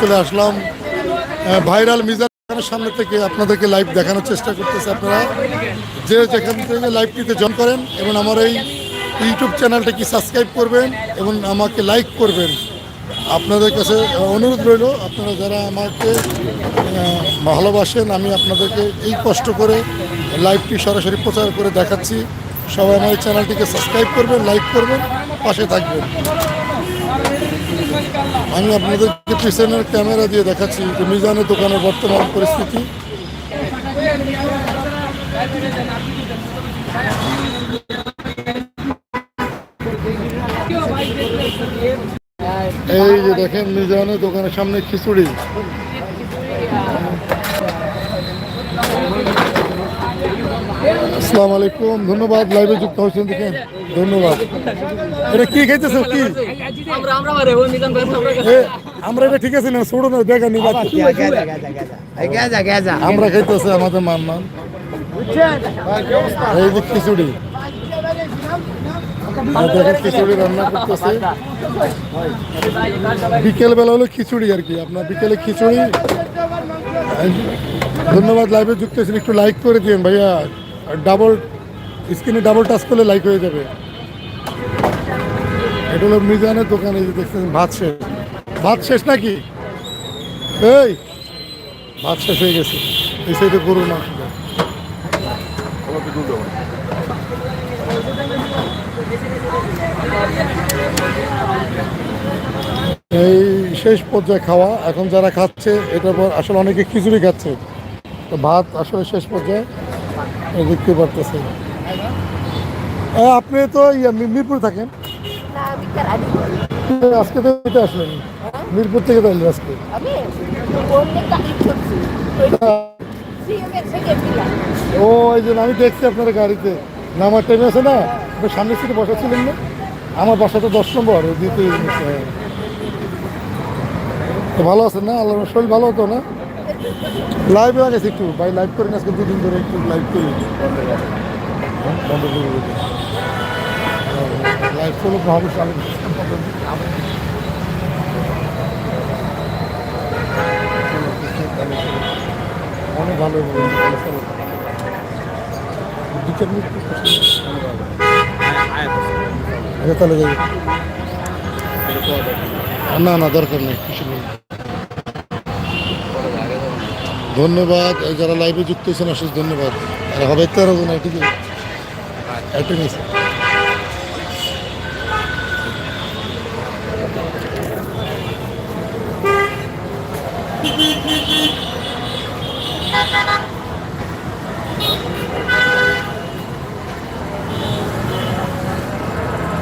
চলে আসলাম। ভাইরাল মিজান খানের সামনে থেকে আপনাদেরকে লাইভ দেখানোর চেষ্টা করতেছে আপনারা। যে যেখান থেকে লাইভটিতে জয়েন করেন এবং আমার এই ইউটিউব চ্যানেলটাকে সাবস্ক্রাইব করবেন এবং আমাকে লাইক করবেন, আপনাদের কাছে অনুরোধ রইল, আপনারা যারা আমাকে ভালোবাসেন, আমি আপনাদেরকে এই কষ্ট করে লাইভটি সরাসরি প্রচার করে দেখাচ্ছি। সবাই আমার এই চ্যানেলটিকে সাবস্ক্রাইব করবেন লাইক করবেন, পাশে থাকবেন। আমি আপনাদেরকে পিছনের ক্যামেরা দিয়ে দেখাচ্ছি যে মিজানের দোকানের বর্তমান পরিস্থিতি? এই যে দেখেন মিজানের দোকানের সামনে খিচুড়ি। আসসালামু আলাইকুম। ধন্যবাদ লাইভে যুক্ত হয়েছেন দেখেন। ধন্যবাদ। এটা কি খাইতেছো কি? আমরা আমরা বারে ওই মিজান ভাই আমরা এ, আমরা এটা ঠিক আছে না ছোড়ো না দেখা নি বাকি গেজা গেজা আমরা খাইতেছে আমাদের মান মান এই যে খিচুড়ি। আর দেখেন খিচুড়ি রান্না করতেছে। বিকেল বেলা হলো খিচুড়ি আর কি। আপনার বিকেলে খিচুড়ি। ধন্যবাদ লাইভে যুক্ত হয়েছেন একটু লাইক করে দিন ভাইয়া। ডাবল স্ক্রিনে ডাবল টাচ করলে লাইক হয়ে যাবে। এটা হলো মিজানের দোকানে যে দেখছেন, ভাত শেষ। ভাত শেষ নাকি? এই, ভাত শেষ হয়ে গেছে। এই সাইডে গরু দেয়। এই শেষ পর্যায়ে খাওয়া। এখন যারা খাচ্ছে, এটার পর আসলে অনেকে খিচুড়ি খাচ্ছে। তো ভাত আসলে শেষ পর্যায়ে। দেখতে পারতেছে আপনি তো মিরপুর থাকেন? আজকে তো এটা আসলেন। মিরপুর থেকে তো আজকে। ও এই জন্য আমি দেখছি আপনার গাড়িতে। নামার টাইম আছে না? আপনি সামনের সিটে বসা ছিলেন না? আমার বাসা তো দশ নম্বর দ্বিতীয় হ্যাঁ। ভালো আছেন না? আল্লাহ শরীর ভালো হতো না? লাইভে গেছে একটু। ভাই লাইভ করেন আজকে দুদিন ধরে একটু লাইভ করি। বন্ধ করে লাইভ করলে ভাবো অনেক ভালো আচ্ছা না না, দরকার নেই কিছু নেই। ধন্যবাদ যারা লাইভে যুক্ত হয়েছেন অশেষ ধন্যবাদ। আর হবে তেরো জন